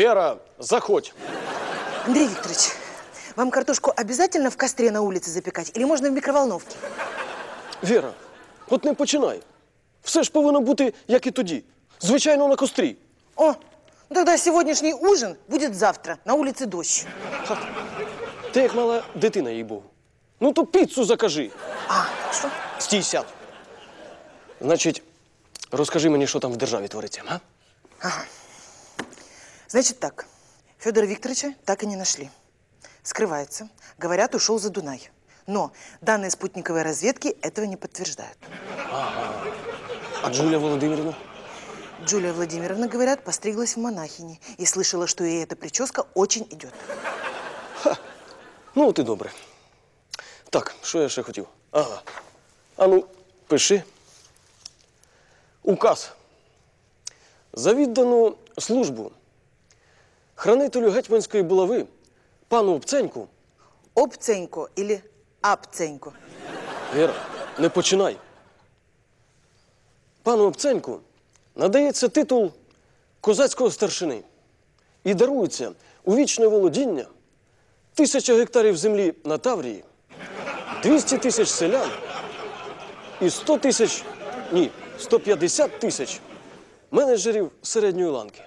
Вера, заходь. Андрей Викторович, вам картошку обязательно в костре на улице запекать или можно в микроволновке? Вера, от не починай. Все ж повинно бути, як і тоді. Звичайно, на кострі. О, ну тогда сегодняшний ужин будет завтра. На улице дождь. Ти як мала дитина, їй Богу. Ну то піцу закажи. А, что? Стій, сяд. Значить, розкажи мені, що там в державі твориться, а? Значит так, Федора Викторовича так и не нашли. Скрывается. Говорят, ушел за Дунай. Но данные спутниковой разведки этого не подтверждают. А Джулія Володимирівна? Джулия Владимировна, говорят, постриглась в монахини и слышала, что ей эта прическа очень идет. Ну, от і добре. Так, що я ще хотів? Ага. А ну, пиши. Указ. За віддану службу хранителю гетьманської булави, пану Обценьку, Обценько или Апценько? Віра, не починай. Пану Обценьку надається титул козацького старшини і дарується у вічне володіння тисяча гектарів землі на Таврії, 200 тисяч селян і 100 тисяч, ні, 150 тисяч менеджерів середньої ланки.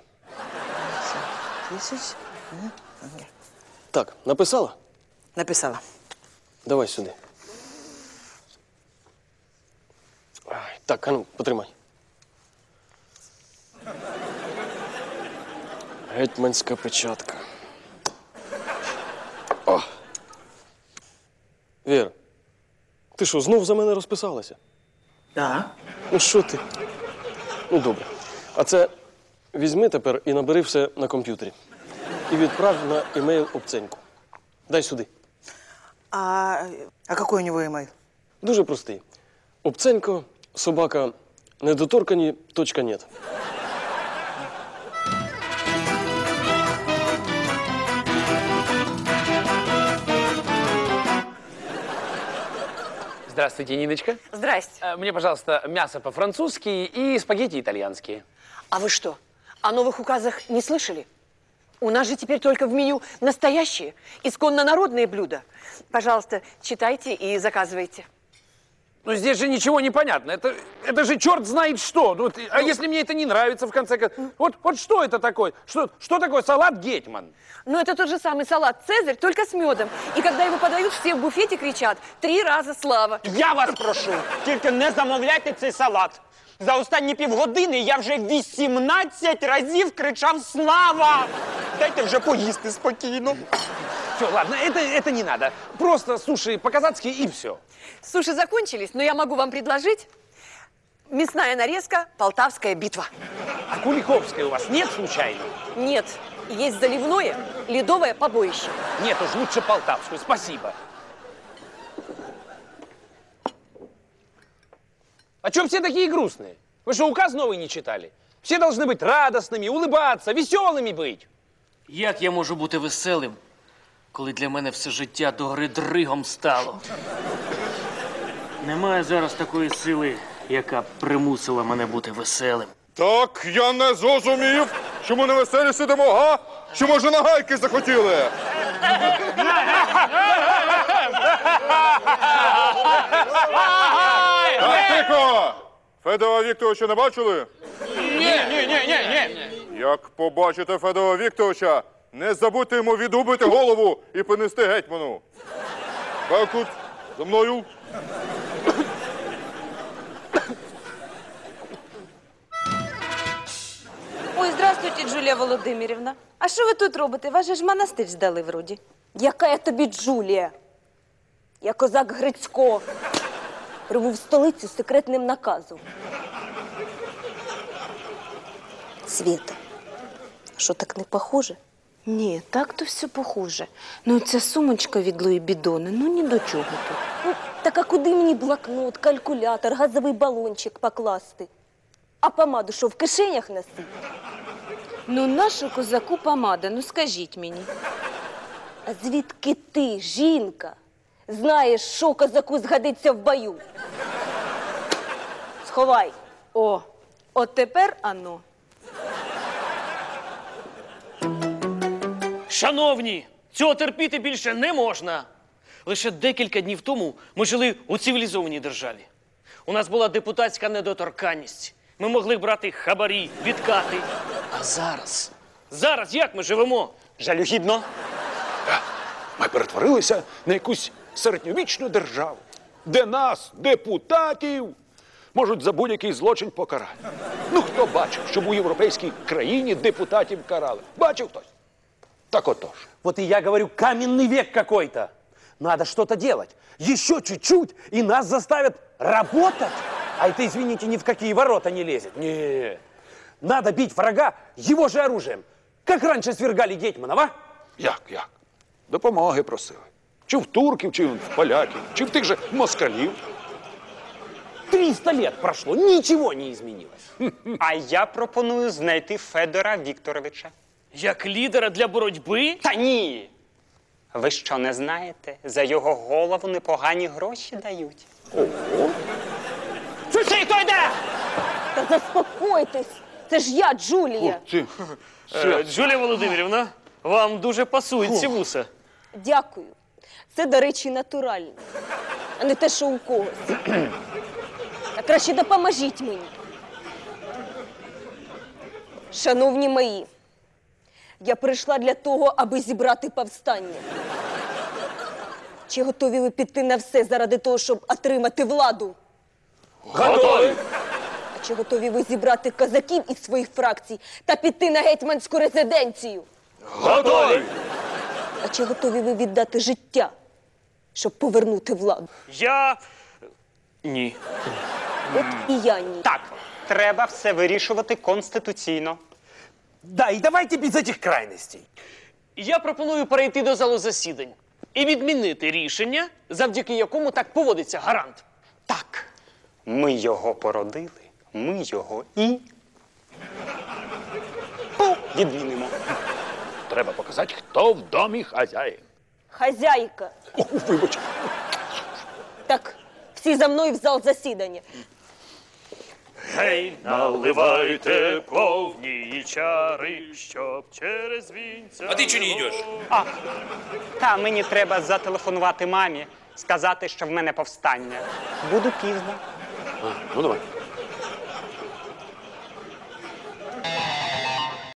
Ага. Так, написала? Написала. Давай сюди. Ай, Так, а ну, потримай. Гетьманська печатка. О. Віра, ти що, знов за мене розписалася? Да. Ну що ти? Ну, добре. А це візьми тепер і набери все на комп'ютері. І відправ на емейл обценьку. Дай сюди. А, а какой у него email? Дуже простий. Обценько, собака, недоторкані, точка нет. Здравствуйте, Ниночка. Здрасте. Э, Мне, пожалуйста, мясо по-французски и спагетти итальянские. А вы что, о новых указах не слышали? У нас же теперь только в меню настоящие, исконно народные блюда. Пожалуйста, читайте и заказывайте. Ну, здесь же ничего не понятно. Это, это же черт знает что. Ну, а если мне это не нравится, в конце концов? Вот, вот что это такое? Что, что такое салат Гетман? Но это тот же самый салат «Цезарь», только с медом. И когда его подают, все в буфете кричат «Три раза слава!» Я вас прошу, тільки не замовляйте цей салат. За останні півгодини я вже 18 разів кричав Слава! Дайте вже поїсти спокійно. Все, ладно, это, это не надо. Просто суши по-казацки и все. Суши закончились, но я могу вам предложить мясная нарезка «Полтавская битва». А Куликовской у вас нет случайно? Нет, есть заливное ледовое побоище. Нет уж, лучше Полтавскую, спасибо. А чем все такие грустные? Вы что, указ новый не читали? Все должны быть радостными, улыбаться, веселыми быть. Як я можу бути веселим, коли для мене все життя до гри дригом стало? Немає зараз такої сили, яка б примусила мене бути веселим. Так, я не зрозумів, чому не веселі сидимо, га? Чи може на гайки захотіли? Федора Вікторовича не бачили? Ні, ні, ні, ні, ні. Як побачите Федора Вікторовича, не забудьте йому відрубити голову і принести гетьману. Беркут, за мною. Ой, здравствуйте, Джулія Володимирівна. А що ви тут робите? Вас же ж монастир здали вроді. Яка я тобі Джулія? Я козак Грицько. Прибув столицю з секретним наказом. Світа, що так не похоже? Ні, так то все похоже. Ну, ця сумочка від Луї Бідони, ну ні до чого тут. Ну, так а куди мені блокнот, калькулятор, газовий балончик покласти? А помаду що, в кишенях носити? Ну, нашу козаку помада, ну скажіть мені. А звідки ти, жінка, знаєш, що козаку згодиться в бою? Сховай. О, от тепер ано. Шановні, цього терпіти більше не можна. Лише декілька днів тому ми жили у цивілізованій державі. У нас була депутатська недоторканність. Ми могли брати хабарі, відкати. А зараз. Зараз як ми живемо? Жалюгідно. Ми перетворилися на якусь середньовічну державу, де нас, депутатів, можуть за будь-який злочин покарати. Ну, хто бачив, щоб у європейській країні депутатів карали? Бачив хтось? Так отож. Вот и я говорю, каменный век какой-то. Надо что-то делать. Еще чуть-чуть, и нас заставят работать. А это, извините, ни в какие ворота не лезет. Не. Надо бить врага его же оружием. Как раньше свергали Гетманов, а? Як, як? Допомоги просили. Чи в турків, чи в поляків, чи в тих же москалів. 300 лет прошло, ничего не изменилось. А я пропоную знайти Федора Вікторовича. Як лідера для боротьби? Та ні. Ви що не знаєте? За його голову непогані гроші дають. Цей хто йде? Та заспокойтесь! Це ж я, Джулія. Ти. Е, Джулія Володимирівна, вам дуже пасують ці вуса. Дякую. Це, до речі, натурально, а не те, що у когось. А краще допоможіть мені. Шановні мої, я прийшла для того, аби зібрати повстання. Чи готові ви піти на все заради того, щоб отримати владу? Готовы. А чи готові ви зібрати козаків із своїх фракцій та піти на гетьманську резиденцію? Готовы. А чи готові ви віддати життя, щоб повернути владу? Я. Ні. От і я ні. Так, треба все вирішувати конституційно. Да, и давайте без этих крайностей. Я пропоную перейти до залу засідань і відмінити рішення, завдяки якому так поводиться гарант. Так, ми його породили, ми його і. Пу, відмінимо. Треба показати, хто в домі хазяїн. Хазяйка. О, вибач. Так, всі за мною в зал засідання. Гей, наливайте повні чари, щоб через вінця. А ты что не идешь? А, та мені треба зателефонувати мамі, сказати, що в мене повстання. Буду пізно. Ну давай.